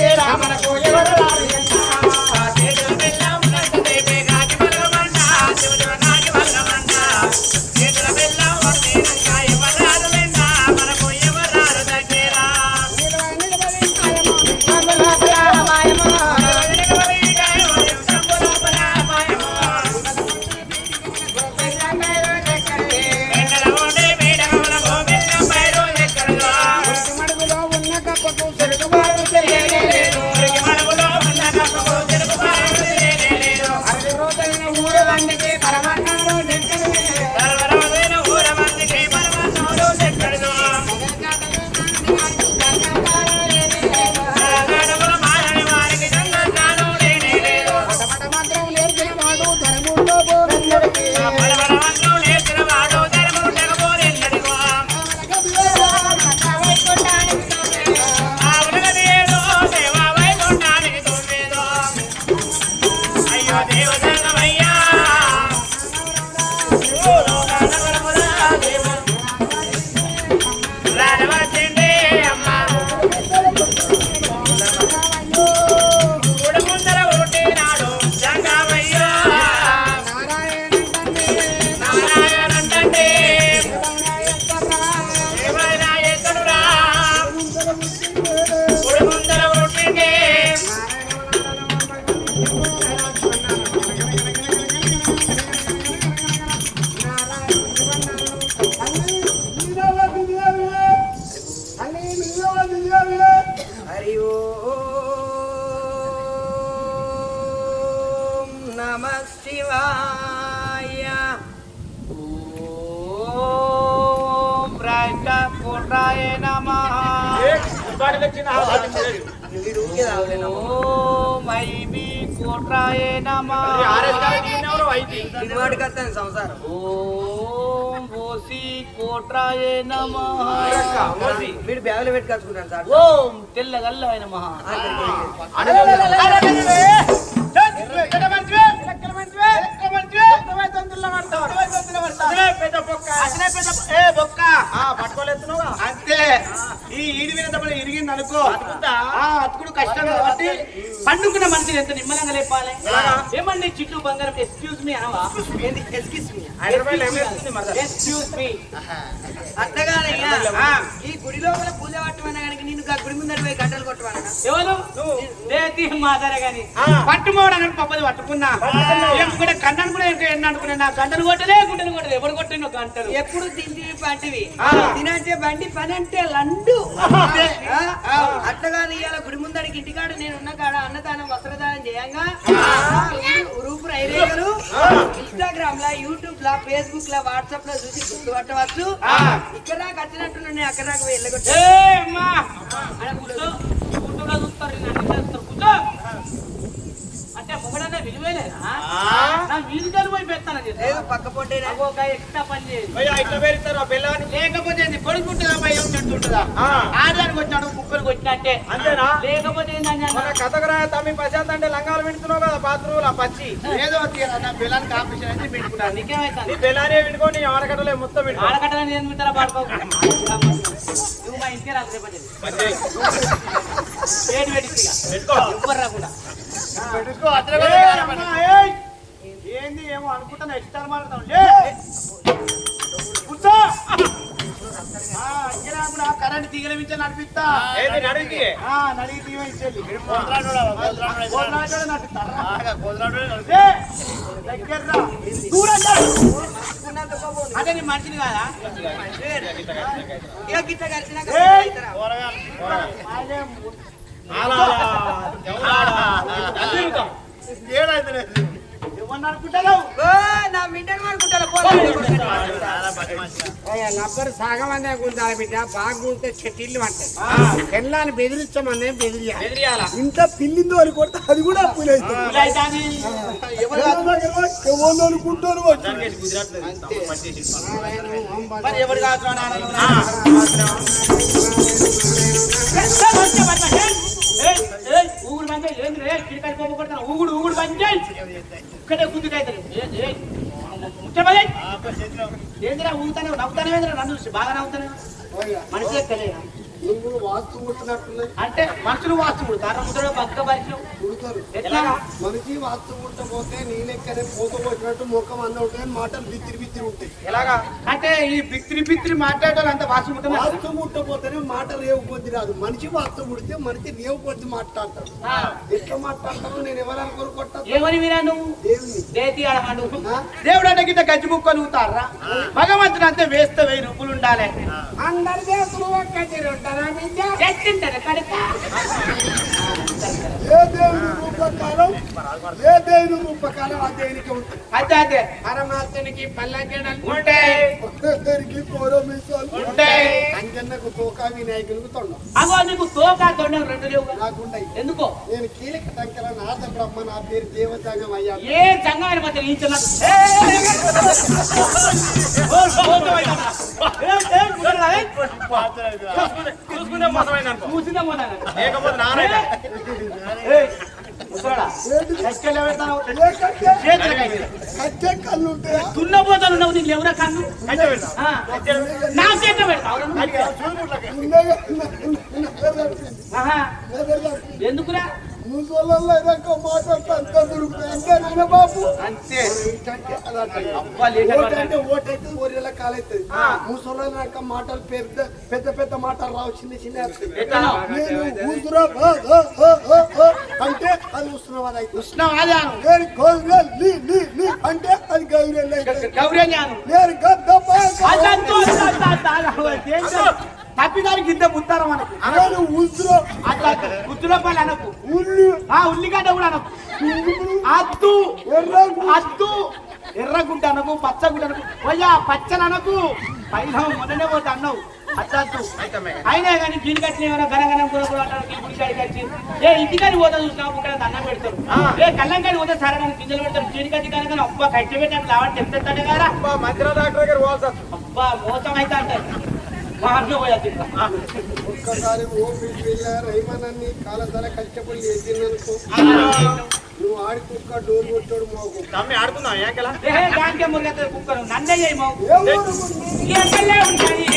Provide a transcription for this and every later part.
దగ్గర మనకు కోటాయ నమః ఓం ఐబి కోటాయ నమః సంసారం ఓం ఓసి కోటాయ నమః మీరు బ్యాగులు పెట్టుకొచ్చుకుంటాను సార్ ఓం తెల్లగల్ల నమః అంతే. ఈ ఈడి తప్ప ఇరిగింది అనుకో అతుకుడు కష్టం కాబట్టి పండుకున్న మనిషిని ఎంత నిమ్మలంగా లేపాలి? ఏమండి చిట్టు బంగారం? Excuse me అనవా? Excuse me excuse. ఈ గుడి లోపల పూజ పట్టమన్నా నేను గుడి ముందర పోయి గంటలు కొట్టమన్నా? ఎవరు? దేతి మాదర గాని. పట్టుమోడని పప్పది పట్టుకున్నా. కూడా కన్నను కూడా ఎన్న అనుకున్నా? నా గంటలు కొట్టలే. ఎవరు కొట్టిన గంటలు? ఎప్పుడు తిండి పంటివి. తినంటే బండి పని అంటే లండు? అట్టగాని ఇవాళ గుడి ముందడికి ఇంటికాడ నేను ఉన్న కాడ అన్నదానం వస్త్రదానం చేయంగా. రూపు రైరేగలు. ఇన్స్టాగ్రామ్ లా యూట్యూబ్ లా ఫేస్బుక్ లా వాట్సాప్ లా చూసి గుర్తుపట్టవచ్చు. ఇక్కడ దాకా వచ్చినట్టు నేను అక్కడ దాకా వెళ్ళగొట్టు చూస్తారు లేకపోతే? కొడుకుంటుందా భయం చెట్టుంటుందా ఆ. ఆడడానికి వచ్చినాడు కుక్కలు కొట్టినట్టే అంతేనా? లేకపోతే? కథకరా తమ్మి ప్రశాంత్ అంటే లంగాలు వింటున్నావు కదా బాత్రూమ్ ఆ పచ్చి. ఏదో తీయరా, నా పిల్లని కాంపిటీషన్ అయితే పెట్టుకున్నాను నీ నీకేమైతుంది పిల్లానే వినుకొని ఆడకట్టలే మొత్తం వినుకో. ఆడకట్టలని నేను మిత్ర పాడుకోకు నువ్వు మా ఇంటికి రాదు రేపటి వేడి వేడి పెట్టుకో. పెట్టుకో అట్లా ఏంది ఏమో అనుకుంటాను ఎక్స్ట్రా మాట్లాడతాం కూర్చో! కూడా కరెంట్ తీగల మించి నడిపిస్తా. నడిపి. నడిగి. దూరంగా. అంటే నీ మనిషిని కాదా? ఇక గిట్ట కలిసినాక ఏయ్! ఇతరా. ఏమన్నా అనుకుంటావు ఓ, నా మింటని అనుకుంటా లబ్బర్ సాగం అనే గుండాలి బిడ్డ బాగా గుంటే చెట్టిల్లు అంటాయి పెళ్ళాన్ని బెదిరించమనే బెదిరియాలి ఇంత పిల్లిందో అని కొడితే అది కూడా అప్పులు అవుతుంది మరి ఎవరు ఊగుడు. ఊగుడు. ఏందిరా ఊగుతానే నవ్వుతానే నన్ను బాగా నవ్వుతానే మనిషి ఎక్కలేదా నువ్వు వాస్తు అంటే మనుషులు వాస్తు పుడతారు పక్క పరిచయం పుడతారు ఎట్లా? మనిషి వాస్తు ముట్టపోతే నీ లెక్కనే పోత కొట్టినట్టు ముఖం అన్న ఉంటాయి మాటలు బిత్తిరి బిత్తిరి ఉంటాయి. ఎలాగా? అంటే ఈ బిత్రి బిత్రి మాట్లాడేటోళ్ళు అంత వాస్తు పుట్టిన వాస్తు ముట్టపోతేనే మాట రాదు. మనిషి వాస్తు ముడితే మనిషి రేవు కొద్ది మాట్లాడతాడు. ఎట్లా మాట్లాడతావు నేను ఎవరనుకోరు కొట్టా ఏమని నువ్వు? దేవుని ఆ? దేవుడు అంటే గిట్ట గజ్జి ముక్కలు ఊతారా భగవంతుడు అంతే వేస్తే వెయ్యి రూపులు ఉండాలి అందరి దేశంలో ఒక్క తీరు ఉంటారా బిడ్డ ఎట్టింటారు కడక ఏ దేవుని రూపకాలం? ఏ దేవుని రూపకాలం? ఆ దేవునికి ఉంటుంది అదే అదే. పరమాత్మనికి పల్లెకెడలు ఉంటాయి ఒక్కొక్కరికి పూర్వ మీసాలు ఉంటాయి అంజన్నకు తోక వినాయకునికి తొండం అగో నీకు తోక తొండం రెండు లేవుగా నాకుండయి ఎందుకో నేను కీలక టంకల నాథ బ్రహ్మ నా పేరు దేవతంగం అయ్యా ఏ సంఘమైన మధ్య ఈ చిన్న చూసుకుంటే మొన్న లేకపోతే నానైతే కచ్చే కళ్ళు ఉంటాయా? దున్నపోతాను నువ్వు నీకు ఎవరా కన్ను. కట్టె నా చేత పెడతావు ఎందుకురా? ముసలలో ఏదో మాట్లాడితే అంత దొరుకుతాయి. అంతే నాయన బాబు. అంతే. ఓటంటే ఓటైతే ఊరిలో కాలైతుంది ముసలి మాటలు పెద్ద పెద్ద పెద్ద మాటలు రావు చిన్న చిన్న? నేను ఊసురా అంటే అది ఉష్ణవాద నేను గౌరీ నీ నీ నీ అంటే అది నేను తప్పిదానికి గింత ముత్తారు మనకు నేను ఊసురా? అట్లా ఉత్తులపల్లి అనకు. ఉల్లి? ఆ ఉల్లిగడ్డ కూడా అనకు. అద్దు. ఎర్ర అద్దు. ఎర్రగుంట అనకు పచ్చగుంట అనకు. పోయా పచ్చని అనకు. పైన మొన్ననే పోతే అన్నావు. అద్దద్దు అయినా కానీ దీని కట్టిన ఏమైనా గనగనం కూడా కూడా అంటారు ఏ ఇంటికాడి పోతా చూసినా పుట్టిన దండం పెడతారు. ఏ కళ్ళంకాడి పోతే సరే కానీ గింజలు పెడతారు. దీని కట్టి కనుక అబ్బా కట్టి పెట్టాడు లావంటి చెప్తాడు కదా. మంత్రి డాక్టర్ దగ్గర పోవాల్సి అబ్బా మోసం అయితే అంటారు. ఒక్కసారి ఓపిక వెళ్ళా రైమనన్ని కాలధర కష్టపడి చేసిందనుకో నువ్వు ఆడి కుక్క డోర్ కొట్టాడు మాకు తమ్మి ఆడుకుందాం ఏకెలా ఏ దానికే మురిగెత్తారు కుక్కరు నన్నే చేయమో ఏ ఊరు ఎక్కడలే ఉంటాయి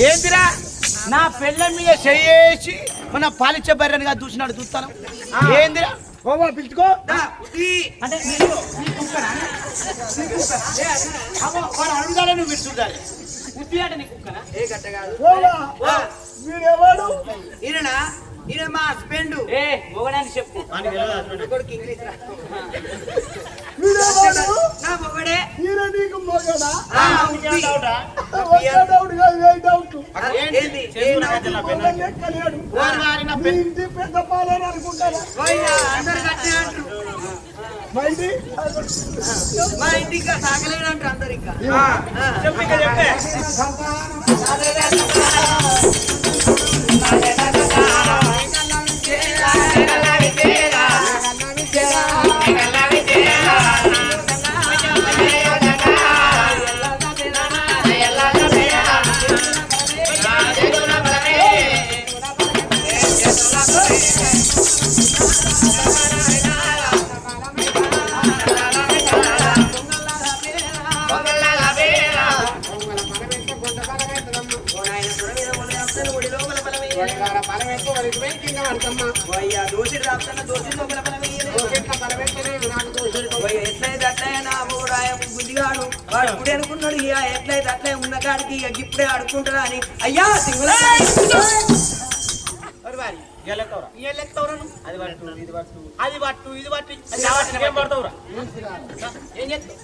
ఏంటిరా నా పెళ్ళ మీద చేసి మన పాలిచ్చ బర్రెనిగా చూసినాడు చూస్తాను. ఏందిరా? బాబా పిలుచుకో. అంటే అడుగుదాలే నువ్వు మీరెవడు ఈయన మా హస్బెండ్. ఏ మొగడానికి చెప్పు. కొడుకు ఇంగ్లీష్ ఇంటి పెద్ద పాలని అనుకుంటారా? మా ఇంటి? మా ఇంటి ఇంకా సాగలేడు అంటారు అందరు ఇంకా. చెప్పు చెప్పే. దోషుడు రాస్తాను, దోషుడు లోపల ఎట్లయితే అట్లే నా మూడాయ బుద్ధిగాడు. వాడు ఇప్పుడు అనుకున్నాడు ఇక ఎట్లయితే అట్లే ఉన్న కాడికి ఇప్పుడే ఆడుకుంటాడా అని. అయ్యా సింగుల! అది పట్టు ఇది పట్టు అది పట్టు ఇది పట్టు అది నా పట్టు, ఇంకేం పడతావురా? ఏం చేస్తావు?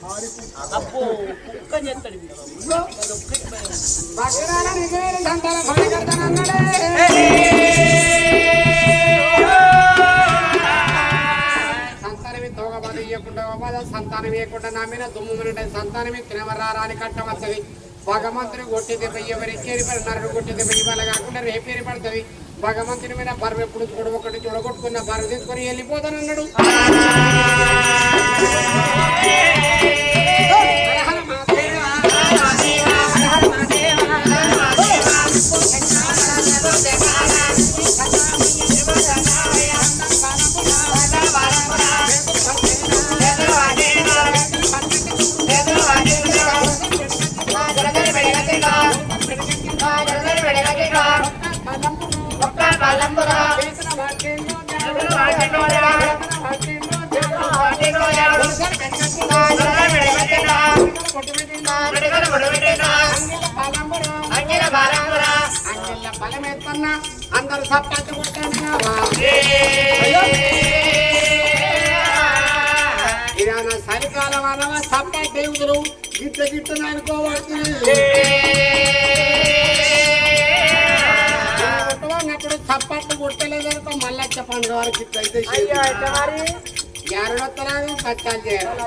అప్పు కుక్క చేస్తాడు. సంతానమే ఇవ్వకుండా బాధ సంతానం ఇవ్వకుండా నా మీద దుమ్ము మినట సంతానమే తినవరారా అని కట్టం వస్తుంది భగవంతుని కొట్టి దెబ్బ ఎవరి చేరి పడి నరుడు కొట్టి దెబ్బ ఇవాళ కాకుండా రేపేరి పడుతుంది. భగవంతుని మీద బరువు ఎప్పుడు చూడ చూడగొట్టుకున్న బరువు తీసుకొని వెళ్ళిపోతానన్నాడు. అందరు సప్పాటు కొట్టాను ఇదాన చలికాలం అనవా సప్పట్ దేవుతులు గిట్ల గిట్ట అనుకోవచ్చు పండుగ వరకు ఇట్లా అయితే ఎరడొత్తరాదు కష్టాలు చేయాలి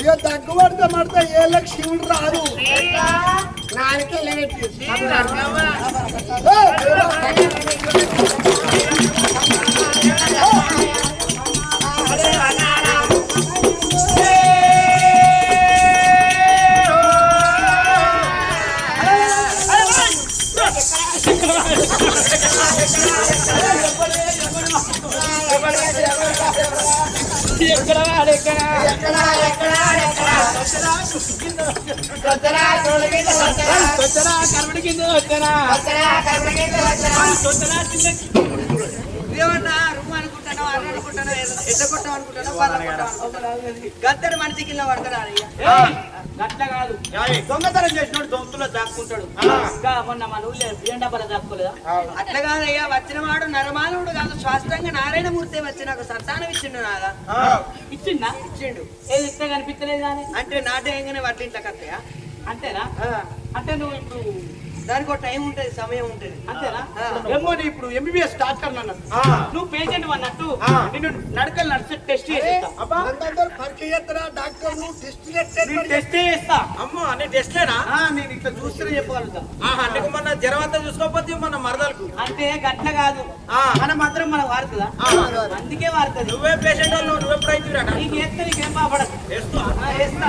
ఇక దగ్గు పడితే పడితే ఏ లక్ష్యం రాదు నాలుగే లేదు ఏమన్నా రుమ్ము అనుకుంటానో అర్ర అనుకుంటానో ఎట్ల కొట్టాం అనుకుంటానో పళ్ళ కొట్టాం అనుకుంటానో. మనిషి కింద పడతారా అయ్యా గట్ల కాదు. దొంగతనం చేసినోడు దొంగతులో దాక్కుంటాడు. ఇంకా మొన్న మన ఊళ్ళో బియ్యం డబ్బాలో దాక్కోలేదా? అట్లా కాదయ్యా వచ్చిన వాడు నరమానవుడు కాదు స్వాస్థంగా నారాయణమూర్తి వచ్చి నాకు సంతానం ఇచ్చిండు నాదా? ఇచ్చిందా ఇచ్చిండు? ఏది ఇస్తే కనిపించలేదు కానీ. అంటే నాటేయంగానే వడ్లు ఇంట్లో కత్తయా? అంతేనా? అంటే నువ్వు ఇప్పుడు దానికి ఒక టైం ఉంటది సమయం ఉంటది. అంతేనా? ఇప్పుడు ఎంబీబీఎస్ డాక్టర్ అన్నట్టు నువ్వు పేషెంట్ అన్నట్టు నిన్ను నడకలు నడిచి టెస్ట్ చేస్తా డాక్టర్? టెస్ట్ నేను టెస్ట్ చేస్తా. అమ్మో అన్ని టెస్ట్లేనా ఆ, నేను ఇట్లా చూస్తేనే చెప్పగలుగుతా. ఆహా నీకు మన జ్వరం అంతా చూసుకోకపోతే మన మరదలకు. అంటే గట్ల కాదు. ఆ. మన మాత్రం మనకు వాడుతుందా? అందుకే వాడుతుంది. నువ్వే పేషెంట్ వాళ్ళు నువ్వు ఎప్పుడు నీకు ఎత్తే నీకేం బాపడదు చేస్తా ఆ, వేస్తా.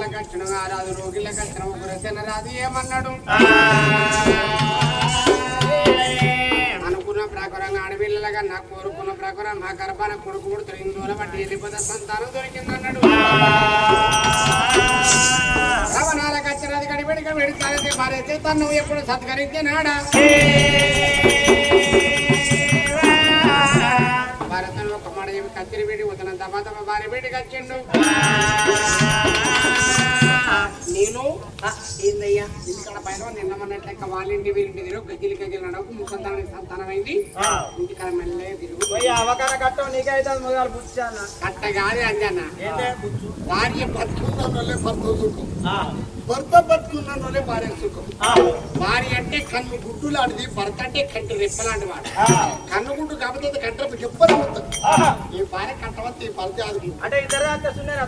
ప్రవణాల కక్షణ రాదు రోగిల కక్షణ గురసెన రాదు ఏమన్నాడు? అనుకున్న ప్రకారంగా ఆడపిల్లలుగా నాకు కోరుకున్న ప్రకారం మా గర్భాన కొడుకు పుడుతు హిందువుల బట్టి వెళ్ళిపోతే సంతానం దొరికిందన్నాడు. ప్రవణాల కక్షణ అది గడిబడిక వెడితే భార్య తను ఎప్పుడు సత్కరించే నాడా భారతంలో ఒక మాట చెప్పి కత్తిరి పెట్టి ఉతన దమ దమ భార్య పెట్టి కచ్చిండు. నేను ఏందయ్యా ఇక్కడ పైన నిన్నమన్నట్టు లెక్క వాళ్ళ ఇంటి వీరింటి తిరుగు గజ్జిలి గజ్జిలి నడకు ముసంతానికి సంతానమైంది. ఇంటికాడ మెల్లగా తిరుగు. అవకాశం కట్టం నీకైతే మొదలు పుచ్చాను అంజన్న భార్య బతుకున్నోళ్ళే భర్త సుఖం భర్త బతుకున్నోళ్ళే భార్య సుఖం. భార్య అంటే కన్ను గుడ్డు లాంటిది భర్త అంటే కంటి రెప్పలాంటి వాడు కన్ను గుడ్డు కాకపోతే కంట చెప్పని ఉంటుంది ఈ భార్య కట్టవద్దు ఈ భర్త అది అంటే ఇద్దరు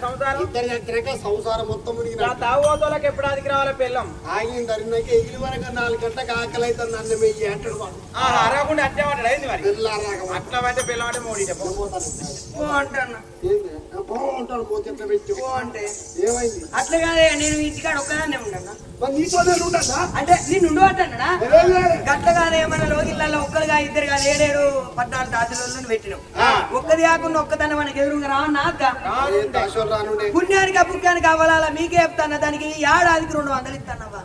సంసారం? ఇద్దరు దగ్గరగా సంసారం మొత్తం తాగుబోతులకు ఎప్పుడు అదికి రావాలి పెళ్ళం? ఆగిన ధరినాక ఎగిరి వరకు నాలుగు గంటలకు ఆకలి అవుతుంది అన్నం వెయ్యి అంటాడు వాడు. అరగకుండా అట్టే ఉంటాడు అయింది మరి? వాడు అట్లా అయితే అంటే మూడు చెప్పు పోతాను. ఓ పోతే పెట్టి ఓ అంటే ఏమైంది అట్లా కాదే నేను ఇంటికాడ ఒక్కదాన్నే ఉండన్నా. మరి నీతోనే ఉండదా అంటే నేను ఉండు గట్ల కాదే మన ఒక్కరుగా ఇద్దరు కాదు ఏడేడు పద్నాలుగు తాతలను పెట్టినాం. ఒక్కది కాకుండా ఒక్కదాన్ని మనకి ఎదురుగా రా నాక దాశోర్ రానుండే పుణ్యానికి అపుణ్యానికి అవ్వాలా మీకే చెప్తాను దానికి ఏడాదికి రెండు వందలు ఇస్తానవ్వా.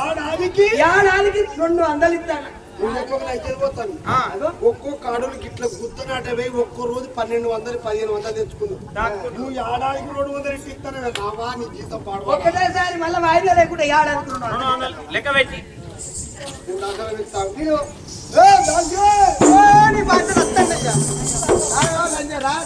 ఏడాదికి ఏడాదికి రెండు వందలు ఇస్తాను. నువ్వు ఒక్కొక్కరు అయితే పోతాను ఒక్కొక్క అడవులు గిట్ల గుర్తునాట పోయి ఒక్కో రోజు పన్నెండు వందలు పదిహేను వందలు తెచ్చుకున్నావు నువ్వు ఏడాదికి రెండు వందలు ఇట్టి ఇస్తాను రావా నీ జీతం పాడువాడు ఒక్కటేసారి మళ్ళీ వాయిదా లేకుండా వందలు లెక్క పెట్టి. రా,